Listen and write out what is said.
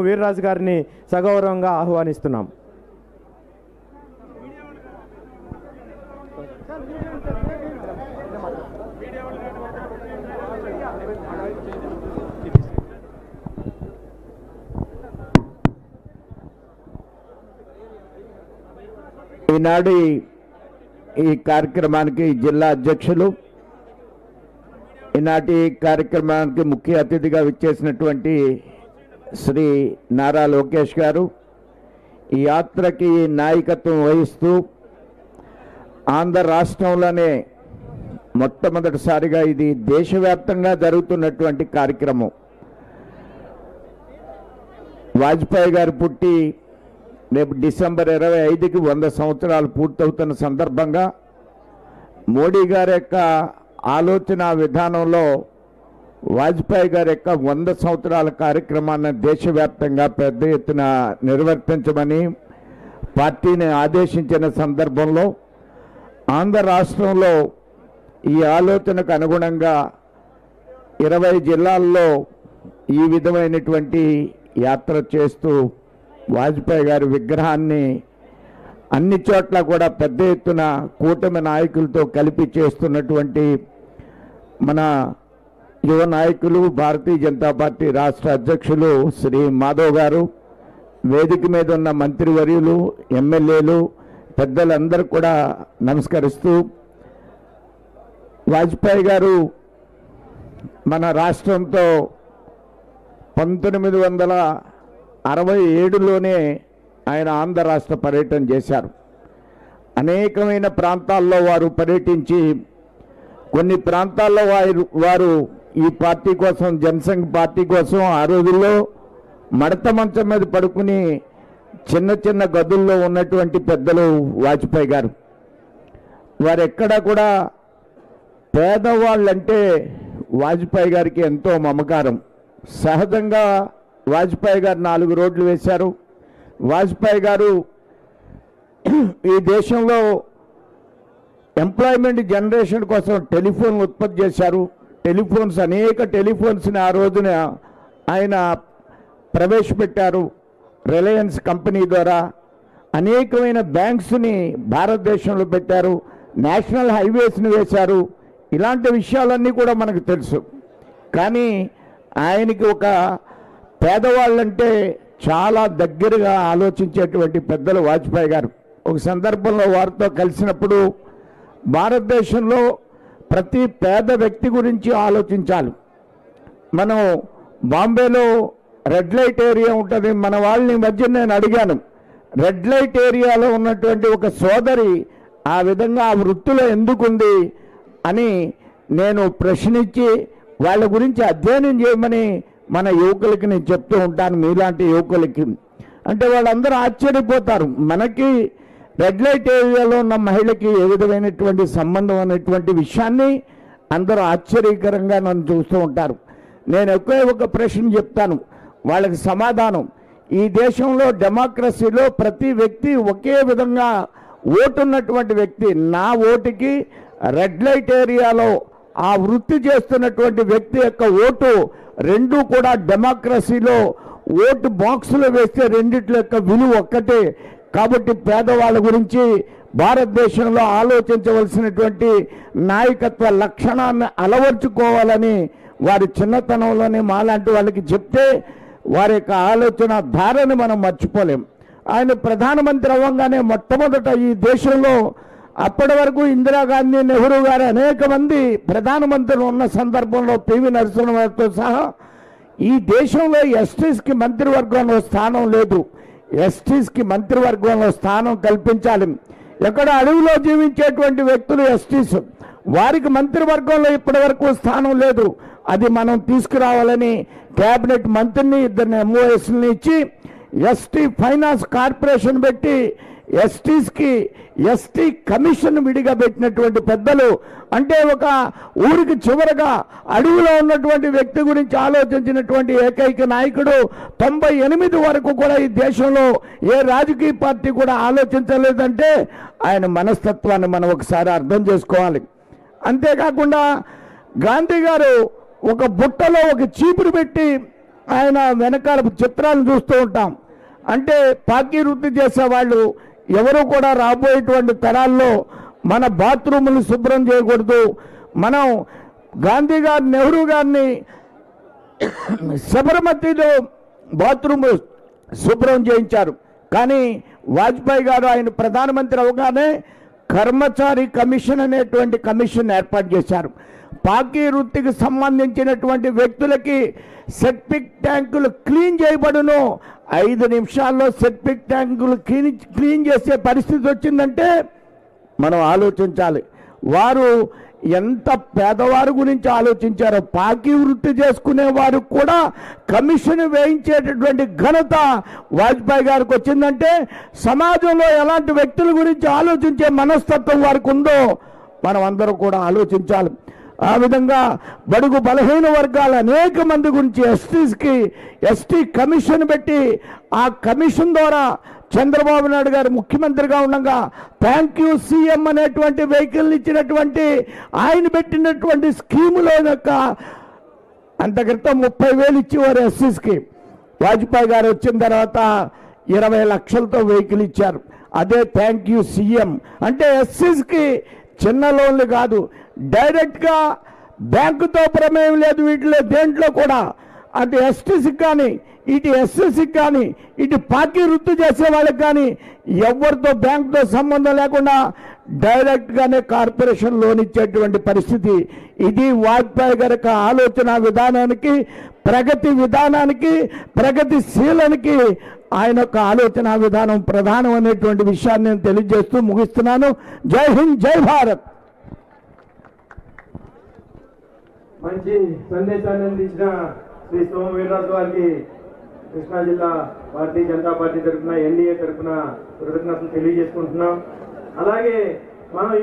వీర్రాజు గారిని సగౌరవంగా ఆహ్వానిస్తున్నాం. ఈనాడు ఈ- కార్యక్రమానికి జిల్లా అధ్యక్షులు ఈనాటి కార్యక్రమానికి ముఖ్య అతిథిగా విచ్చేసినటువంటి శ్రీ నారా లోకేష్ గారు ఈ యాత్రకి నాయకత్వం వహిస్తూ ఆంధ్ర రాష్ట్రంలోనే మొట్టమొదటిసారిగా ఇది దేశవ్యాప్తంగా జరుగుతున్నటువంటి కార్యక్రమం. వాజ్పేయి గారు పుట్టి రేపు డిసెంబర్ ఇరవై ఐదుకి వంద సంవత్సరాలు పూర్తవుతున్న సందర్భంగా మోడీ గారి యొక్క ఆలోచన విధానంలో వాజ్పేయి గారి యొక్క వంద సంవత్సరాల కార్యక్రమాన్ని దేశవ్యాప్తంగా పెద్ద ఎత్తున నిర్వర్తించమని పార్టీని ఆదేశించిన సందర్భంలో ఆంధ్ర రాష్ట్రంలో ఈ ఆలోచనకు అనుగుణంగా ఇరవై జిల్లాల్లో ఈ విధమైనటువంటి యాత్ర చేస్తూ వాజ్పేయి గారి విగ్రహాన్ని అన్ని చోట్ల కూడా పెద్ద ఎత్తున కూటమి నాయకులతో కలిపి చేస్తున్నటువంటి మన యువ నాయకులు భారతీయ జనతా పార్టీ రాష్ట్ర అధ్యక్షులు శ్రీ మాధవ్ గారు వేదిక మీద ఉన్న మంత్రివర్యులు ఎమ్మెల్యేలు పెద్దలందరూ కూడా నమస్కరిస్తూ వాజ్పేయి గారు మన రాష్ట్రంతో పంతొమ్మిది వందల అరవై ఏడులోనే ఆయన ఆంధ్ర రాష్ట్ర పర్యటన చేశారు. అనేకమైన ప్రాంతాల్లో వారు పర్యటించి కొన్ని ప్రాంతాల్లో వారు వారు ఈ పార్టీ కోసం జనసంఘ్ పార్టీ కోసం ఆ రోజుల్లో మడత మంచం మీద పడుకుని చిన్న చిన్న గదుల్లో ఉన్నటువంటి పెద్దలు వాజ్పేయి గారు. వారు ఎక్కడా కూడా పేదవాళ్ళంటే వాజ్పేయి గారికి ఎంతో మమకారం. సహజంగా వాజ్పేయి గారు నాలుగు రోడ్లు వేశారు. వాజ్పేయి గారు ఈ దేశంలో ఎంప్లాయ్మెంట్ జనరేషన్ కోసం టెలిఫోన్ ఉత్పత్తి చేశారు. టెలిఫోన్స్ అనేక టెలిఫోన్స్ని ఆ రోజున ఆయన ప్రవేశపెట్టారు. రిలయన్స్ కంపెనీ ద్వారా అనేకమైన బ్యాంక్స్ని భారతదేశంలో పెట్టారు. నేషనల్ హైవేస్ని వేశారు. ఇలాంటి విషయాలన్నీ కూడా మనకు తెలుసు. కానీ ఆయనకి ఒక పేదవాళ్ళంటే చాలా దగ్గరగా ఆలోచించేటువంటి పెద్దలు వాజ్పేయి గారు. ఒక సందర్భంలో వారితో కలిసినప్పుడు భారతదేశంలో ప్రతి పేద వ్యక్తి గురించి ఆలోచించాలి. మనం బాంబేలో రెడ్ లైట్ ఏరియా ఉంటుంది మన వాళ్ళని మధ్య నేను అడిగాను. రెడ్ లైట్ ఏరియాలో ఉన్నటువంటి ఒక సోదరి ఆ విధంగా ఆ వృత్తిలో ఎందుకుంది అని నేను ప్రశ్నించి వాళ్ళ గురించి అధ్యయనం చేయమని మన యువకులకి నేను చెప్తూ ఉంటాను మీలాంటి యువకులకి. అంటే వాళ్ళందరూ ఆశ్చర్యపోతారు. మనకి రెడ్ లైట్ ఏరియాలో ఉన్న మహిళకి ఏ విధమైనటువంటి సంబంధం అనేటువంటి విషయాన్ని అందరూ ఆశ్చర్యకరంగా నన్ను చూస్తూ ఉంటారు. నేను ఒకే ఒక ప్రశ్న చెప్తాను. వాళ్ళకి సమాధానం. ఈ దేశంలో డెమోక్రసీలో ప్రతి వ్యక్తి ఒకే విధంగా ఓటున్నటువంటి వ్యక్తి నా ఓటుకి రెడ్ లైట్ ఏరియాలో ఆ వృత్తి చేస్తున్నటువంటి వ్యక్తి యొక్క ఓటు రెండు కూడా డెమోక్రసీలో ఓటు బాక్సులో వేస్తే రెండిట్ల యొక్క విలువ ఒక్కటే. కాబట్టి పేదవాళ్ళ గురించి భారతదేశంలో ఆలోచించవలసినటువంటి నాయకత్వ లక్షణాన్ని అలవర్చుకోవాలని వారి చిన్నతనంలోనే మాలాంటి వాళ్ళకి చెప్తే వారి యొక్క ఆలోచన ధారని మనం మర్చిపోలేం. ఆయన ప్రధానమంత్రి అవ్వగానే మొట్టమొదట ఈ దేశంలో అప్పటి వరకు ఇందిరాగాంధీ నెహ్రూ గారు అనేక మంది ప్రధానమంత్రులు ఉన్న సందర్భంలో పివి నరసింహతో సహా ఈ దేశంలో ఎస్టీస్కి మంత్రివర్గంలో స్థానం లేదు. ఎస్టీస్కి మంత్రివర్గంలో స్థానం కల్పించాలి. ఎక్కడ అడవిలో జీవించేటువంటి వ్యక్తులు ఎస్టీస్. వారికి మంత్రివర్గంలో ఇప్పటివరకు స్థానం లేదు. అది మనం తీసుకురావాలని క్యాబినెట్ మంత్రిని ఇద్దరిని ఎంఓఎస్ని ఇచ్చి ఎస్టీ ఫైనాన్స్ కార్పొరేషన్ పెట్టి ఎస్టీస్కి ఎస్టీ కమిషన్ విడిగా పెట్టినటువంటి పెద్దలు అంటే ఒక ఊరికి చివరగా అడవిలో ఉన్నటువంటి వ్యక్తి గురించి ఆలోచించినటువంటి ఏకైక నాయకుడు తొంభై ఎనిమిది వరకు కూడా ఈ దేశంలో ఏ రాజకీయ పార్టీ కూడా ఆలోచించలేదంటే ఆయన మనస్తత్వాన్ని మనం ఒకసారి అర్థం చేసుకోవాలి. అంతేకాకుండా గాంధీ గారు ఒక బుట్టలో ఒక చీపురు పెట్టి ఆయన వెనకాల చిత్రాలు చూస్తూ ఉంటాం. అంటే పాకీ వృత్తి చేసే వాళ్ళు ఎవరు కూడా రాబోయేటువంటి తరాల్లో మన బాత్రూములు శుభ్రం చేయకూడదు. మనం గాంధీ గారు నెహ్రూ గారిని శబరమతిలో బాత్రూమ్ శుభ్రం చేయించారు. కానీ వాజ్పేయి గారు ఆయన ప్రధానమంత్రి అవగానే కర్మచారి కమిషన్ అనేటువంటి కమిషన్ ఏర్పాటు చేశారు. పాకీ వృత్తికి సంబంధించినటువంటి వ్యక్తులకి సెప్టిక్ ట్యాంకులు క్లీన్ చేయబడును. ఐదు నిమిషాల్లో సెప్టిక్ ట్యాంకులు క్లీన్ క్లీన్ చేసే పరిస్థితి వచ్చిందంటే మనం ఆలోచించాలి. వారు ఎంత పేదవారి గురించి ఆలోచించారో పాకి వృత్తి చేసుకునే వారు కూడా కమిషన్ వేయించేటటువంటి ఘనత వాజ్పేయి గారికి వచ్చిందంటే సమాజంలో ఎలాంటి వ్యక్తుల గురించి ఆలోచించే మనస్తత్వం వారికి ఉందో మనం అందరూ కూడా ఆలోచించాలి. ఆ విధంగా బడుగు బలహీన వర్గాల అనేక మంది గురించి ఎస్టీస్కి ఎస్టీ కమిషన్ పెట్టి ఆ కమిషన్ ద్వారా చంద్రబాబు నాయుడు గారు ముఖ్యమంత్రిగా ఉండగా థ్యాంక్ యూ సీఎం అనేటువంటి వెహికల్ ఇచ్చినటువంటి ఆయన పెట్టినటువంటి స్కీములో యొక్క అంత క్రితం ముప్పై వేలు ఇచ్చేవారు ఎస్సీస్కి వాజ్పేయి గారు వచ్చిన తర్వాత ఇరవై లక్షలతో వెహికల్ ఇచ్చారు. అదే థ్యాంక్ యూ సీఎం. అంటే ఎస్సీస్కి చిన్న లోన్లు కాదు డైరెక్ట్గా బ్యాంకుతో ప్రమేయం లేదు వీటిలో దేంట్లో కూడా. అటు ఎస్టీసీకి కానీ ఇటు ఎస్ఎస్సికి కానీ ఇటు పార్టీ వృత్తి చేసే వాళ్ళకి కానీ ఎవరితో బ్యాంకుతో సంబంధం లేకుండా డైరెక్ట్గానే కార్పొరేషన్ లోన్ ఇచ్చేటువంటి పరిస్థితి. ఇది వాజ్పేయి గారి ఆలోచన విధానానికి ప్రగతి విధానానికి ప్రగతిశీలనికి ఆయన యొక్క ఆలోచన విధానం ప్రధానం అనేటువంటి విషయాన్ని నేను తెలియజేస్తూ ముగిస్తున్నాను. జై హింద్ జై భారత్! మంచి సందేశాన్ని అందించిన శ్రీ సోమ వీర్రాజు గారికి కృష్ణా జిల్లా భారతీయ జనతా పార్టీ తరఫున ఎన్డీఏ తరఫున కృతజ్ఞతలు తెలియజేసుకుంటున్నాం. అలాగే మనం